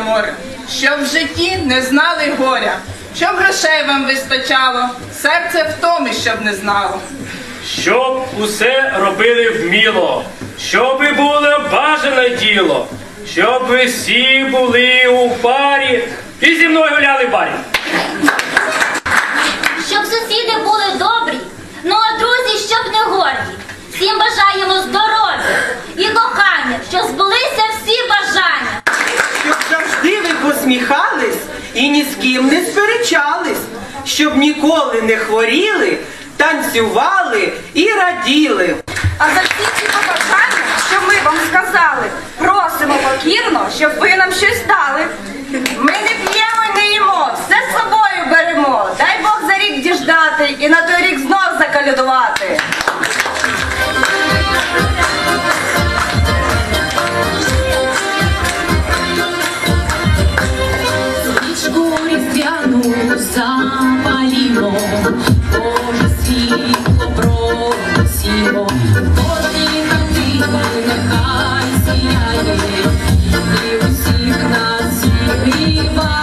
море, щоб в житті не знали горя, щоб грошей вам вистачало, серце в тому, щоб не знало. Щоб усе робили вміло, щоб було бажане діло, щоб всі були у парі і зі мною гуляли барі. щоб ніколи не хворіли, танцювали і раділи. А за всі ці побажання, що ми вам сказали, просимо покірно, щоб ви нам щось дали. Ми не п'ємо, не їмо, все з собою беремо. Дай Бог за рік діждати і на той рік знов закалюдувати. Різдвяну за Нехай сіяє, і усіх нас зігріває.